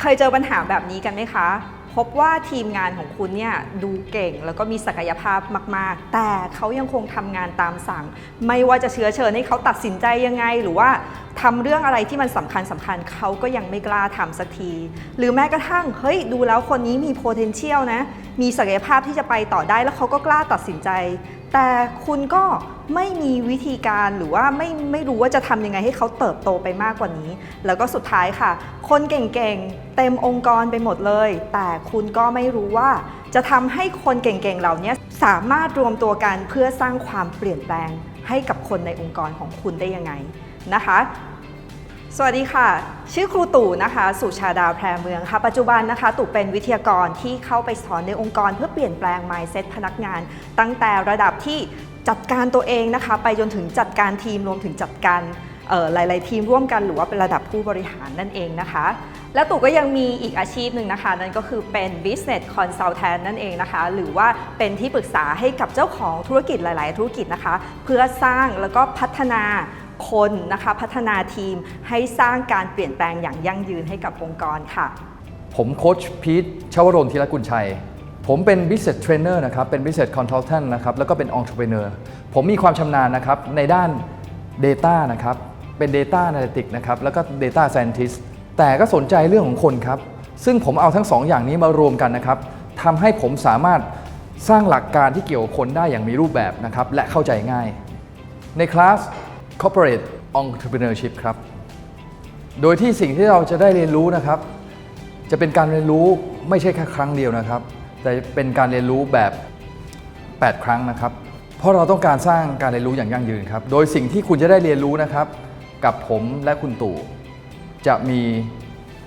เคยเจอปัญหาแบบนี้กันไหมคะ พบว่าทีมงานของคุณเนี่ยดูเก่งแล้วก็มีศักยภาพมาก ๆ แต่เขายังคงทำงานตามสั่ง ไม่ว่าจะเชื้อเชิญให้เขาตัดสินใจยังไง หรือว่าทำเรื่องอะไรที่มันสำคัญสำคัญเขาก็ยังไม่กล้าทำสักที หรือแม้กระทั่งเฮ้ยดูแล้วคนนี้มี potential นะ มีศักยภาพที่จะไปต่อได้แล้วเขาก็กล้าตัดสินใจ แต่คุณก็ไม่มีวิธีการหรือว่าไม่ไม่รู้ว่าจะทำยังไงให้เขาเติบโตไปมากกว่านี้ แล้วก็สุดท้ายค่ะ คนเก่งๆ เต็มองค์กรไปหมดเลย แต่คุณก็ไม่รู้ว่าจะทำให้คนเก่งๆเหล่านี้สามารถรวมตัวกันเพื่อสร้างความเปลี่ยนแปลงให้กับคนในองค์กรของคุณได้ยังไงนะคะ สวัสดีค่ะ ชื่อครูตู่นะคะ สุชาดาแพรเมืองค่ะ ปัจจุบันนะคะ ตู่เป็นวิทยากรที่เข้าไปสอนในองค์กร เพื่อเปลี่ยนแปลง mindset พนักงาน ตั้งแต่ระดับที่จัดการตัวเองนะคะ ไปจนถึงจัดการทีมรวมถึงจัดการหลาย ๆ ทีมร่วมกันหรือว่าเป็นระดับผู้บริหารนั่นเองนะคะ และตู่ก็ยังมีอีกอาชีพหนึ่งนะคะ นั่นก็คือเป็น business consultant นั่นเองนะคะ หรือว่าเป็นที่ปรึกษาให้กับเจ้าของธุรกิจหลาย ๆ ธุรกิจนะคะ เพื่อสร้างแล้วก็พัฒนา คนนะคะพัฒนาทีมให้สร้างการเปลี่ยนแปลงอย่างยั่งยืนให้กับองค์กรค่ะ ผมโค้ชพีทชวรนธีรกุลชัย ผมเป็น business trainer นะครับ เป็น business consultant นะครับ แล้วก็เป็น entrepreneur ผมมีความชำนาญนะครับในด้าน data นะครับ เป็น data analytics นะครับ แล้วก็ data scientist แต่ก็สนใจเรื่องของคนครับ ซึ่งผมเอาทั้งสองอย่างนี้มารวมกันนะครับทำให้ผมสามารถสร้างหลักการที่เกี่ยวกับคนได้อย่างมีรูปแบบนะครับ และเข้าใจง่าย ในคลาส corporate entrepreneurship ครับ โดยที่สิ่งที่เราจะได้เรียนรู้นะครับ จะเป็นการเรียนรู้ไม่ใช่แค่ครั้งเดียวนะครับ แต่เป็นการเรียนรู้แบบ 8 ครั้งนะครับ เพราะเราต้องการสร้างการเรียนรู้อย่างยั่งยืนครับ โดยสิ่งที่คุณจะได้เรียนรู้นะครับ กับผมและคุณตู่จะมี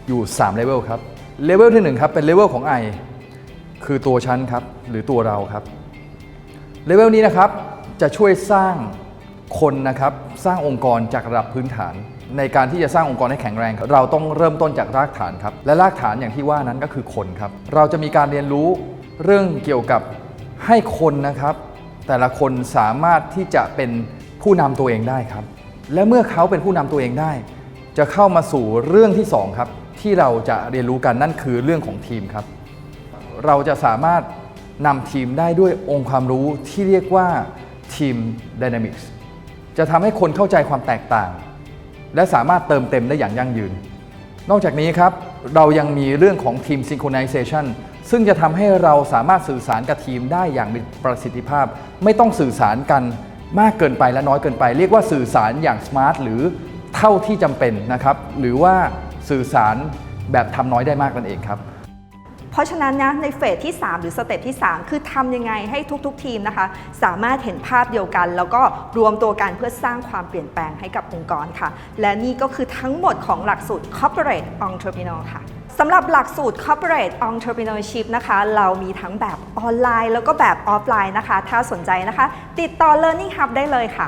อยู่3เลเวลครับเลเวลที่1ครับเป็นเลเวลของไอคือตัวฉันครับหรือตัวเราครับเลเวลนี้นะครับจะช่วยสร้าง คนนะครับสร้างองค์กรจากระดับพื้นฐาน ในการที่จะสร้างองค์กรให้แข็งแรง เราต้องเริ่มต้นจากรากฐานครับ และรากฐานอย่างที่ว่านั้นก็คือคนครับ เราจะมีการเรียนรู้เรื่องเกี่ยวกับให้คนนะครับ แต่ละคนสามารถที่จะเป็นผู้นำตัวเองได้ครับ และเมื่อเขาเป็นผู้นำตัวเองได้ จะเข้ามาสู่เรื่องที่สองครับที่เราจะเรียนรู้กันนั่นคือเรื่องของทีมครับ เราจะสามารถนำทีมได้ด้วยองค์ความรู้ที่เรียกว่าทีม Dynamics จะทำให้คนเข้าใจความแตกต่าง และสามารถเติมเต็มได้อย่างยั่งยืน นอกจากนี้ครับ เรายังมีเรื่องของทีม Synchronization ซึ่งจะทำให้เราสามารถสื่อสารกับทีมได้อย่างมีประสิทธิภาพ ไม่ต้องสื่อสารกันมากเกินไปและน้อยเกินไป เรียกว่าสื่อสารอย่าง smart หรือเท่าที่จำเป็นนะครับ หรือว่าสื่อสารแบบทำน้อยได้มากนั่นเองครับ เพราะฉะนั้นนะในเฟสที่ 3 หรือสเต็ปที่ 3 คือทำยังไงให้ทุกๆ ทีมนะคะ สามารถเห็นภาพเดียวกัน แล้วก็รวมตัวกันเพื่อสร้างความเปลี่ยนแปลงให้กับองค์กรค่ะ และนี่ก็คือทั้งหมดของหลักสูตร Corporate Entrepreneur ค่ะสำหรับหลักสูตร Corporate Entrepreneurship นะคะ เรามีทั้งแบบออนไลน์ แล้วก็แบบออฟไลน์นะคะ ถ้าสนใจนะคะ ติดต่อ Learning Hub ได้เลยค่ะ